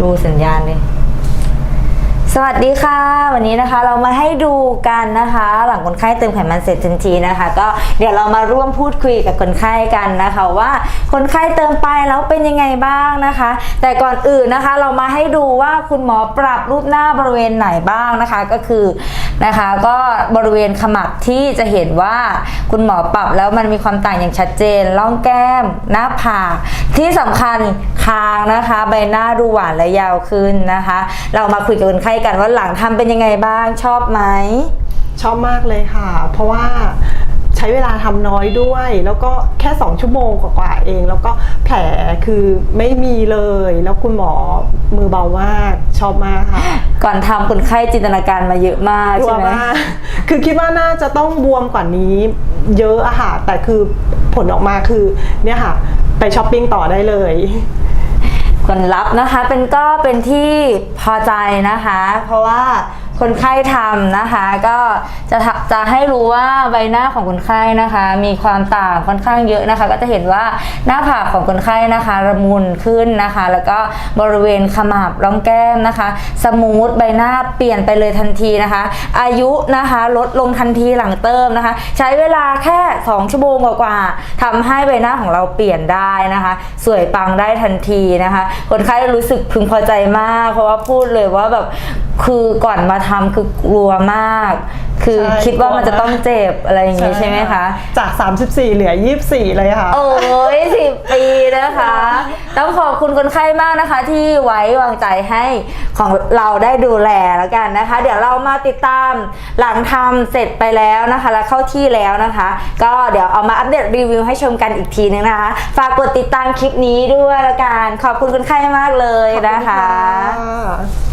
ดูสัญญาณเลย สวัสดีค่ะ วันนี้นะคะเรามาให้ดูกันนะคะ หลังคนไข้เติมไขมันเสร็จทันทีนะคะ ก็เดี๋ยวเรามาร่วมพูดคุยกับคนไข้กันนะคะ ว่าคนไข้เติมไปแล้วเป็นยังไงบ้างนะคะ แต่ก่อนอื่นนะคะ เรามาให้ดูว่าคุณหมอปรับรูปหน้าบริเวณไหนบ้างนะคะ ก็คือ นะคะ ก็บริเวณขมับที่จะเห็นว่าคุณหมอปรับแล้วมันมีความต่างอย่างชัดเจนร่องแก้ม หน้าผากที่สำคัญคางนะคะ ใบหน้าดูหวานและยาวขึ้นนะคะ เรามาคุยกับคนไข้กันว่าหลังทำเป็นยังไงบ้างชอบไหมชอบมากเลยค่ะ เพราะว่า ใช้เวลาทำน้อยด้วย แล้วก็แค่ 2 ชั่วโมงกว่าๆเอง แล้วก็แผลคือไม่มีเลย แล้วคุณหมอมือเบามากชอบมากค่ะ ก่อนทำคนไข้จินตนาการมาเยอะมากกลัใช่วไหมมากคือคิดว่าน่าจะต้องบวมกว่านี้เยอะอะค่ะแต่คือผลออกมาคือเนี่ยค่ะ ไปช้อปปิ้งต่อได้เลยผลลัพธ์นะคะเป็นก็เป็นที่พอใจนะคะ เพราะว่า คนไข้ทำนะคะ ก็จะจะให้รู้ว่าใบหน้าของคนไข้นะคะ มีความต่างค่อนข้างเยอะนะคะ ก็จะเห็นว่าหน้าผากของคนไข้นะคะระมุนขึ้นนะคะ แล้วก็บริเวณขมับร่องแก้มนะคะ สมูทใบหน้าเปลี่ยนไปเลยทันทีนะคะ อายุนะคะลดลงทันทีหลังเติมนะคะ ใช้เวลาแค่ 2 ชั่วโมงกว่าๆทำให้ใบหน้าของเราเปลี่ยนได้นะคะ สวยปังได้ทันทีนะคะ คนไข้รู้สึกพึงพอใจมาก เพราะว่าพูดเลยว่าแบบ คือก่อนมาทำคือกลัวมาก คือใช่คิดว่ามันจะต้องเจ็บอะไรอย่างงี้ใช่ไหมคะ จาก 34 เหลือ 24 เลยค่ะ โอ้ยสิบปีนะคะ ต้องขอบคุณคนไข้มากนะคะ ที่ไว้วางใจให้ของเราได้ดูแลแล้วกันนะคะ เดี๋ยวเรามาติดตามหลังทำเสร็จไปแล้วนะคะ แล้วเข้าที่แล้วนะคะ ก็เดี๋ยวเอามาอัปเดตรีวิวให้ชมกันอีกทีนึงนะคะ ฝากกดติดตามคลิปนี้ด้วยแล้วกันขอบคุณคนไข้มากเลยนะคะ ขอบคุณค่ะ